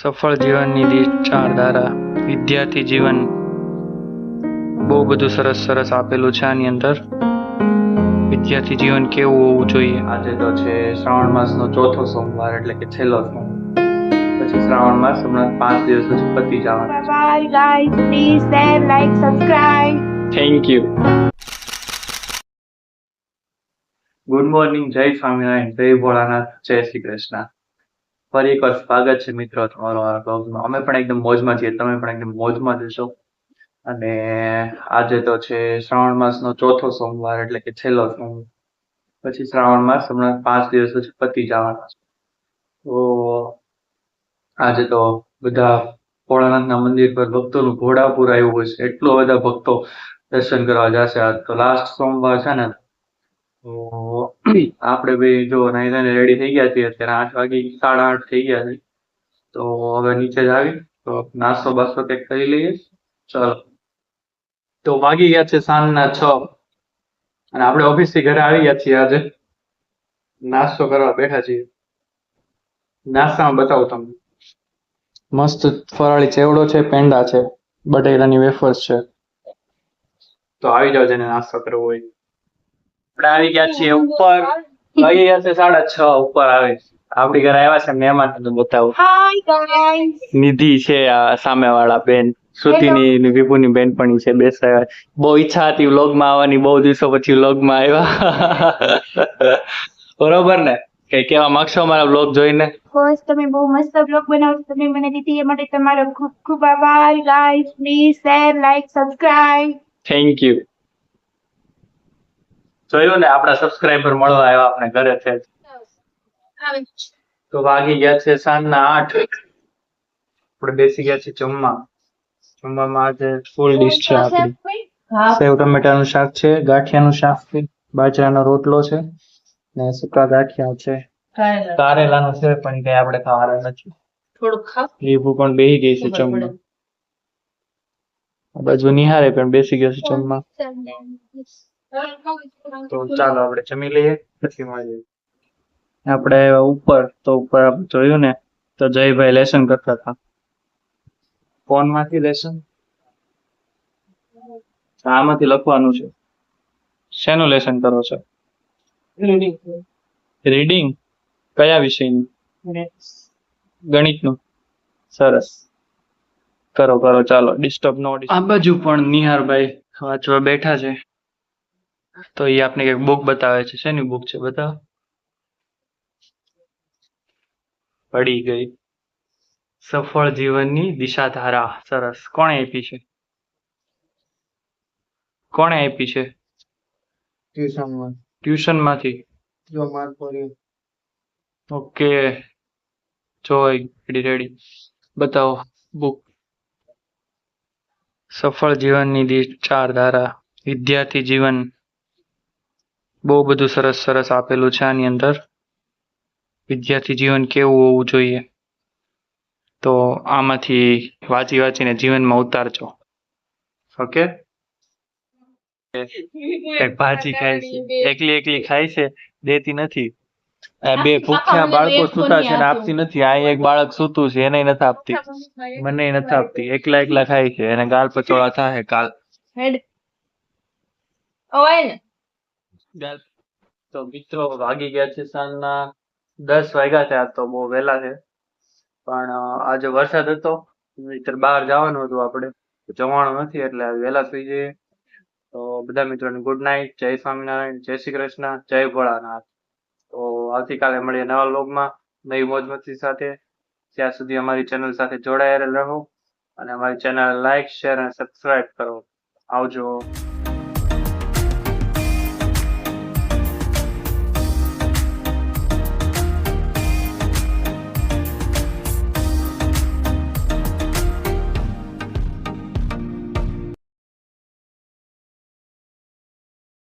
સફળ જીવનની ચાર ધારા. વિદ્યાર્થી જીવન બહુ બધું સરસ સરસ આપેલું છે આની અંદર. વિદ્યાર્થી જીવન કેવું હોવું જોઈએ? આજે તો છે શ્રાવણ માસનો ચોથો સોમવાર એટલે કે છેલ્લો સોમવાર. પછી શ્રાવણ માસ હમણાં પાંચ દિવસ પછી પતી જવાનો. થેન્ક યુ ગુડ મોર્નિંગ જય સ્વામિનારાયણ જય ભોળાનાથ જય શ્રી કૃષ્ણ ફરી એકવાર સ્વાગત છે મિત્રો તમારો આ બ્લોગમાં. અમે પણ એકદમ મોજમાં છીએ. તમે પણ એકદમ મોજમાં જશો અને આજે તો છે શ્રાવણ માસનો ચોથો સોમવાર, એટલે કે છેલ્લો સોમવાર. પછી શ્રાવણ માસ, હમણાં પાંચ દિવસ પછી પતી જવાના છે. તો આજે તો બધા ભોળાનાથના મંદિર પર ભક્તોનું ઘોડાપુર આવ્યું હોય છે. એટલો બધા ભક્તો દર્શન કરવા જશે આજ તો. લાસ્ટ સોમવાર છે ને તો આપણે ભાઈ જો નાઈ ધોઈને રેડી થઈ ગયા છીએ, અત્યારે આઠ વાગી સાડા આઠ થઈ ગયા છે. તો હવે નીચે જ આવી, તો નાસ્તો બાસ્તો કંઈક કરી લઈએ. ચલો. તો વાગી ગયા છે સાંજના છ. અને આપણે ઓફિસથી ઘરે આવી ગયા છીએ આજે. નાસ્તો કરવા બેઠા છીએ. નાસ્તામાં બતાવું તમને. મસ્ત ફરાળી ચેવડો છે, પેંડા છે, બટેટાની વેફર્સ છે. તો આવી જાવ જેને નાસ્તો કરવો હોય. આપણે આવી ગયા છીએ ઉપર. વાગી ગયા છે સાડા છ ઉપર આવે. આપડી ઘરે આવ્યા છે મહેમાન તો બતાવું. નિધિ છે આ સામે વાળા બેન શ્રુતિની ને વિભુની બેનપણી છે બેસાયા બહુ ઈચ્છા હતી વ્લોગમાં આવવાની બહુ દિવસો પછી વ્લોગમાં આવ્યા. બરોબર ને? કઈ કેવા માંગશો અમારા વ્લોગ જોઈને? First તમે બહુ મસ્ત બ્લોગ બનાવો છો. તમે મને દીધી એ માટે તમારો ખૂબ ખૂબ આભાર guys. Please share, like, subscribe. Thank you જોયું ને આપણા સબસ્ક્રાઇબર મળવા આવ્યા આપણે ઘરે છે. તો વાગી ગયા છે સાંજના આઠ. આપણે બેસી ગયા છે જમવા. જમવામાં આજે ફૂલ ડીશ છે આપણી. સેવ ટમેટાનું શાક છે ગાંઠિયાનું શાક છે બાજરાનો રોટલો છે ને સૂકા ગાંઠિયા છે. કારેલાનું. છે પણ કઈ આપણે ખાવાના નથી. ખાવ. લીંબુ પણ બેસી ગઈ છે જમવા. બાજુ નિહારે પણ બેસી ગયો છે જમવા. તો ચાલો આપણે જમી લઈએ. પછી મળીએ. આપણે ઉપર તો ઉપર આપણે જોયું ને તો જયભાઈ લેસન કરતા હતા. ફોનમાંથી લેસન? આમાંથી લખવાનું છે. શેનું લેસન કરો છો? રીડિંગ કયા વિષયનું? ગણિતનું? સરસ. કરો કરો ચાલો. ડિસ્ટર્બ નો આ બાજુ પણ નિહારભાઈ વાંચવા બેઠા છે. તો એ આપને એક બુક બતાવે છે. શેની બુક છે બતાવ? પડી ગઈ. સફળ જીવનની દિશાધારા. સરસ. કોણે આપી છે? કોણે આપી છે? ટ્યુશનમાં. ટ્યુશનમાંથી જો માર પડ્યો. ઓકે. જોઈ રેડી રેડી બતાવો બુક સફળ જીવનની ચાર ધારા વિદ્યાર્થી જીવન. બહુ બધું સરસ સરસ આપેલું છે આની અંદર. વિદ્યાર્થી જીવન કેવું હોવું જોઈએ? તો આમાંથી વાંચી વાંચીને જીવનમાં ઉતારજો. ઓકે? ભાજી ખાય છે. એકલી એકલી ખાય છે દેતી નથી. આ બે ભૂખ્યા બાળકો સૂતા છે ને આપતી નથી. આ એક બાળક સૂતું છે એને નથી આપતી. મને નથી આપતી. એકલા એકલા ખાય છે. એને ગાલ પચોળા થાય કાલ. હેડ. ઓય ને. તો મિત્રો, વાગી ગયા છે સાંજના દસ વાગ્યા છે આ તો બહુ વહેલા છે. પણ આજે વરસાદ હતો. મિત્ર બહાર જવાનું હતું આપણે. જવાનું નથી, એટલે વહેલા સુઈ જઈએ. તો બધા મિત્રોને ગુડ નાઇટ જય સ્વામિનારાયણ, જય શ્રી કૃષ્ણ, જય ભોળાનાથ. તો આવતીકાલે મળીએ નવા લોગમાં નવી મોજ મસ્તી સાથે. ત્યાં સુધી અમારી ચેનલ સાથે જોડાયેલા રહો. અને અમારી ચેનલ લાઈક શેર અને સબસ્ક્રાઇબ કરો. આવજો.